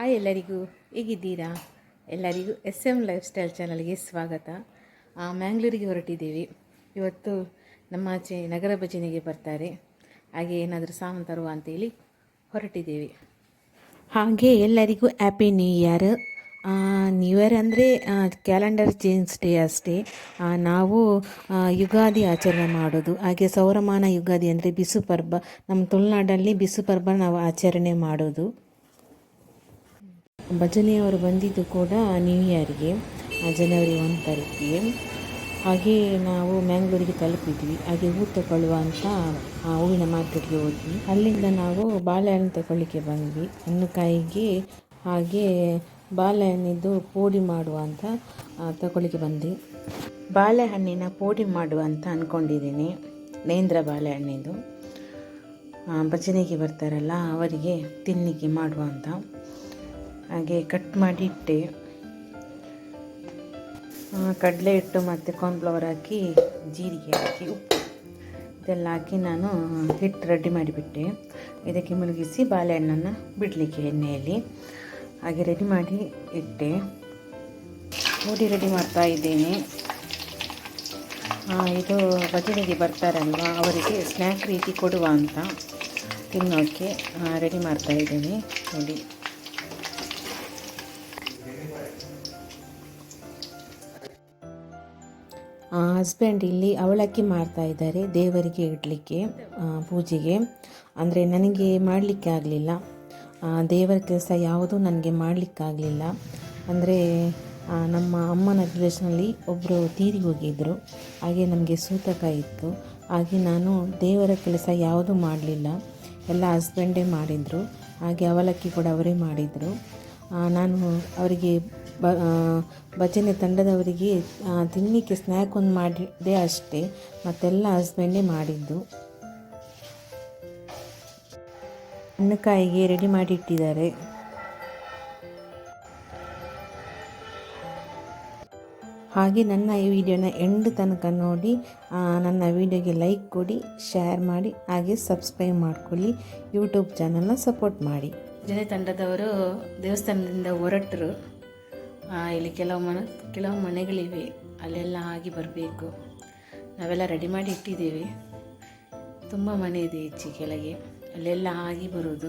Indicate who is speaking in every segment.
Speaker 1: Hi ಎಲ್ಲರಿಗೂ, ಹೇಗಿದ್ದೀರಾ? ಎಲ್ಲರಿಗೂ ಎಸ್ ಎಂ ಲೈಫ್ ಸ್ಟೈಲ್ ಚಾನಲ್ಗೆ ಸ್ವಾಗತ. ಮ್ಯಾಂಗ್ಳೂರಿಗೆ ಹೊರಟಿದ್ದೀವಿ. ಇವತ್ತು ನಮ್ಮ ಆಚೆ ನಗರ ಭಜನೆಗೆ ಬರ್ತಾರೆ. ಹಾಗೆ ಏನಾದರೂ ಸಾಮಾನು ತರುವ ಅಂತೇಳಿ ಹೊರಟಿದ್ದೀವಿ. ಹಾಗೆ ಎಲ್ಲರಿಗೂ happy new year new year ಅಂದರೆ ಕ್ಯಾಲೆಂಡರ್ ಚೇಂಜ್ ಡೇ ಅಷ್ಟೇ. ನಾವು ಯುಗಾದಿ ಆಚರಣೆ ಮಾಡೋದು. ಹಾಗೆ ಸೌರಮಾನ ಯುಗಾದಿ ಅಂದರೆ ಬಿಸು ಪರ್ಬ. ನಮ್ಮ ತುಳುನಾಡಲ್ಲಿ ಬಿಸು ಪರ್ಬ ನಾವು ಆಚರಣೆ ಮಾಡೋದು. ಭಜನೆಯವರು ಬಂದಿದ್ದು ಕೂಡ ನ್ಯೂ ಇಯರ್ಗೆ ಜನವರಿ ಒಂದು ತಾರೀಕಿಗೆ. ಹಾಗೆ ನಾವು ಮ್ಯಾಂಗ್ಳೂರಿಗೆ ತಲುಪಿದ್ವಿ. ಹಾಗೆ ಹೂ ತಗೊಳ್ಳುವ ಅಂತ ಆ ಹೂವಿನ ಮಾರ್ಕೆಟ್ಗೆ ಹೋದ್ವಿ. ಅಲ್ಲಿಂದ ನಾವು ಬಾಳೆಹಣ್ಣು ತಗೊಳ್ಳಿಕ್ಕೆ ಬಂದ್ವಿ. ಹಣ್ಣುಕಾಯಿಗೆ ಹಾಗೆ ಬಾಳೆಹಣ್ಣಿದ್ದು ಪೋಡಿ ಮಾಡುವ ಅಂತ ತಗೊಳ್ಳಿಕ್ಕೆ ಬಂದ್ವಿ. ಬಾಳೆಹಣ್ಣಿನ ಪೋಡಿ ಮಾಡುವ ಅಂತ ಅಂದ್ಕೊಂಡಿದ್ದೀನಿ ನೇಂದ್ರ ಬಾಳೆಹಣ್ಣಿದು. ಭಜನೆಗೆ ಬರ್ತಾರಲ್ಲ, ಅವರಿಗೆ ತಿನ್ನಲಿಕ್ಕೆ ಮಾಡುವ ಅಂತ. ಹಾಗೆ ಕಟ್ ಮಾಡಿ ಇಟ್ಟೆ. ಕಡಲೆ ಹಿಟ್ಟು ಮತ್ತು ಕಾರ್ನ್ಫ್ಲವರ್ ಹಾಕಿ, ಜೀರಿಗೆ ಹಾಕಿ, ಉಪ್ಪು ಇದೆಲ್ಲ ಹಾಕಿ ನಾನು ಹಿಟ್ಟು ರೆಡಿ ಮಾಡಿಬಿಟ್ಟೆ. ಇದಕ್ಕೆ ಮುಳುಗಿಸಿ ಬಾಳೆಹಣ್ಣನ್ನು ಬಿಡಲಿಕ್ಕೆ ಎಣ್ಣೆಯಲ್ಲಿ. ಹಾಗೆ ರೆಡಿ ಮಾಡಿ ಇಟ್ಟೆ. ಪೂಡಿ ರೆಡಿ ಮಾಡ್ತಾ ಇದ್ದೇನೆ. ಇದು ಭಜನೆಗೆ ಬರ್ತಾರಲ್ವ, ಅವರಿಗೆ ಸ್ನ್ಯಾಕ್ ರೀತಿ ಕೊಡುವ ಅಂತ ತಿನ್ನೋಕ್ಕೆ ರೆಡಿ ಮಾಡ್ತಾ ಇದ್ದೇನೆ. ನೋಡಿ. ಹಸ್ಬೆಂಡ್ ಇಲ್ಲಿ ಅವಲಕ್ಕಿ ಮಾಡ್ತಾ ಇದ್ದಾರೆ ದೇವರಿಗೆ ಇಡಲಿಕ್ಕೆ ಪೂಜೆಗೆ. ಅಂದರೆ ನನಗೆ ಮಾಡಲಿಕ್ಕೆ ಆಗಲಿಲ್ಲ. ದೇವರ ಕೆಲಸ ಯಾವುದೂ ನನಗೆ ಮಾಡಲಿಕ್ಕಾಗಲಿಲ್ಲ ಅಂದರೆ ನಮ್ಮ ಅಮ್ಮನ ರಿಲೇಷನಲ್ಲಿ ಒಬ್ಬರು ತೀರಿ ಹೋಗಿದ್ದರು ಹಾಗೆ ನಮಗೆ ಸೂತಕ ಇತ್ತು. ಹಾಗೆ ನಾನು ದೇವರ ಕೆಲಸ ಯಾವುದೂ ಮಾಡಲಿಲ್ಲ. ಎಲ್ಲ ಹಸ್ಬೆಂಡೇ ಮಾಡಿದರು. ಹಾಗೆ ಅವಲಕ್ಕಿ ಕೂಡ ಅವರೇ ಮಾಡಿದರು. ನಾನು ಅವರಿಗೆ ಬ ಭಜನೆ ತಂಡದವರಿಗೆ ತಿನ್ನಲಿಕ್ಕೆ ಸ್ನ್ಯಾಕ್ ಒಂದು ಮಾಡಿದ್ದೆ ಅಷ್ಟೇ. ಮತ್ತೆಲ್ಲ ಹಸ್ಬೆಂಡೇ ಮಾಡಿದ್ದು. ಹಣ್ಣುಕಾಯಿಗೆ ರೆಡಿ ಮಾಡಿ ಇಟ್ಟಿದ್ದಾರೆ ಹಾಗೆ ನನ್ನ ಈ ವಿಡಿಯೋನ ಎಂಡ್ ತನಕ ನೋಡಿ ನನ್ನ ವಿಡಿಯೋಗೆ ಲೈಕ್ ಕೊಡಿ ಶೇರ್ ಮಾಡಿ, ಹಾಗೆ ಸಬ್ಸ್ಕ್ರೈಬ್ ಮಾಡ್ಕೊಳ್ಳಿ ಯೂಟ್ಯೂಬ್ ಚಾನಲ್ನ ಸಪೋರ್ಟ್ ಮಾಡಿ. ಜನೆ ತಂಡದವರು ದೇವಸ್ಥಾನದಿಂದ ಹೊರಟರು. ಇಲ್ಲಿ ಕೆಲವು ಮನೆ, ಕೆಲವು ಮನೆಗಳಿವೆ. ಅಲ್ಲೆಲ್ಲ ಆಗಿ ಬರಬೇಕು. ನಾವೆಲ್ಲ ರೆಡಿ ಮಾಡಿ ಇಟ್ಟಿದ್ದೀವಿ. ತುಂಬ ಮನೆ ಇದೆ ಈಚೆ ಕೆಳಗೆ. ಅಲ್ಲೆಲ್ಲ ಆಗಿ ಬರೋದು.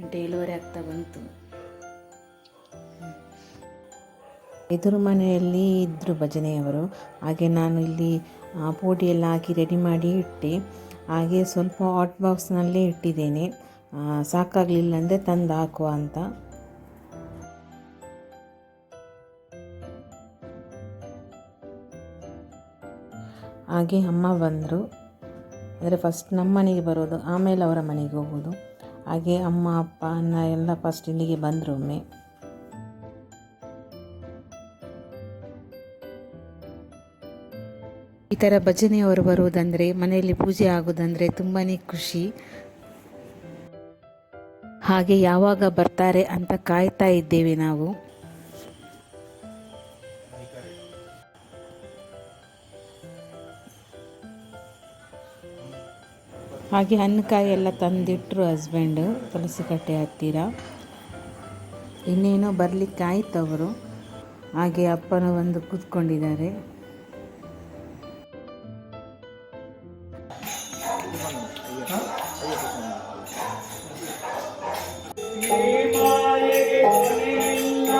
Speaker 1: ಗಂಟೆ ಏಳುವರೆ ಆಗ್ತಾ ಬಂತು. ಎದುರು ಮನೆಯಲ್ಲಿ ಇದ್ದರು ಭಜನೆಯವರು. ಹಾಗೆ ನಾನು ಇಲ್ಲಿ ಎಲ್ಲ ಹಾಕಿ ರೆಡಿ ಮಾಡಿ ಇಟ್ಟೆ. ಹಾಗೆ ಸ್ವಲ್ಪ ಹಾಟ್ ಬಾಕ್ಸ್ನಲ್ಲೇ ಇಟ್ಟಿದ್ದೇನೆ. ಸಾಕಾಗಲಿಲ್ಲ ಅಂದರೆ ತಂದು ಹಾಕುವ ಅಂತ. ಹಾಗೆ ಅಮ್ಮ ಬಂದರು. ಅಂದರೆ ಫಸ್ಟ್ ನಮ್ಮ ಮನೆಗೆ ಬರೋದು, ಆಮೇಲೆ ಅವರ ಮನೆಗೆ ಹೋಗೋದು. ಹಾಗೆ ಅಮ್ಮ, ಅಪ್ಪ, ಅಣ್ಣ ಎಲ್ಲ ಫಸ್ಟ್ ಇಲ್ಲಿಗೆ ಬಂದರು ಒಮ್ಮೆ. ಈ ಥರ ಭಜನೆಯವರು ಬರುವುದಂದರೆ, ಮನೆಯಲ್ಲಿ ಪೂಜೆ ಆಗೋದಂದರೆ ತುಂಬಾ ಖುಷಿ. ಹಾಗೆ ಯಾವಾಗ ಬರ್ತಾರೆ ಅಂತ ಕಾಯ್ತಾ ಇದ್ದೇವೆ ನಾವು. ಹಾಗೆ ಹಣ್ಣುಕಾಯಿ ಎಲ್ಲ ತಂದಿಟ್ಟರು ಹಸ್ಬೆಂಡು, ತುಳಸಿ ಕಟ್ಟೆ ಹತ್ತಿರ. ಇನ್ನೇನೋ ಬರಲಿಕ್ಕೆ ಆಯ್ತು ಅವರು. ಹಾಗೆ ಅಪ್ಪನ ಬಂದು ಕೂತ್ಕೊಂಡಿದ್ದಾರೆ. ೇ ಮಾಯೆಗೆ ಕೊನೆಯಿಂದ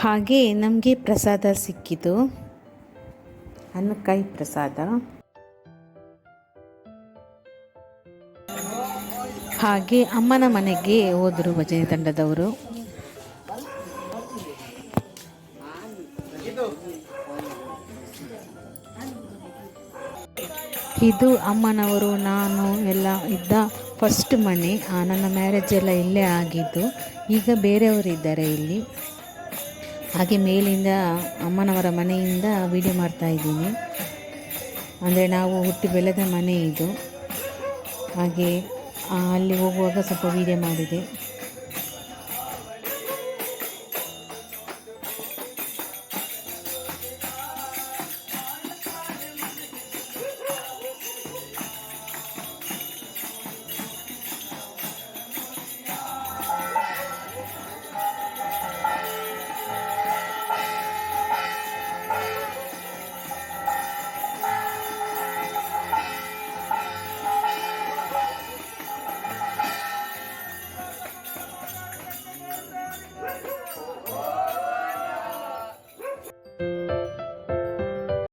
Speaker 1: ಹಾಗೆ ನಮಗೆ ಪ್ರಸಾದ ಸಿಕ್ಕಿತು ಅನ್ನಕಾಯಿ ಪ್ರಸಾದ. ಹಾಗೆ ಅಮ್ಮನ ಮನೆಗೆ ಹೋದರು ಭಜನೆ ತಂಡದವರು. ಇದು ಅಮ್ಮನವರು, ನಾನು, ಎಲ್ಲ ಇದ್ದ ಫಸ್ಟ್ ಮನೆ ನನ್ನ ಮ್ಯಾರೇಜ್ ಎಲ್ಲ ಇಲ್ಲೇ ಆಗಿದ್ದು, ಈಗ ಬೇರೆಯವರು ಇದ್ದಾರೆ ಇಲ್ಲಿ. ಹಾಗೆ ಮೇಲಿಂದ ಅಮ್ಮನವರ ಮನೆಯಿಂದ ವಿಡಿಯೋ ಮಾಡ್ತಾ ಇದ್ದೀನಿ. ಅಂದರೆ ನಾವು ಹುಟ್ಟಿ ಬೆಳೆದ ಮನೆ ಇದು. ಹಾಗೆ ಅಲ್ಲಿ ಹೋಗುವಾಗ ಸ್ವಲ್ಪ ವಿಡಿಯೋ ಮಾಡಿದೆ.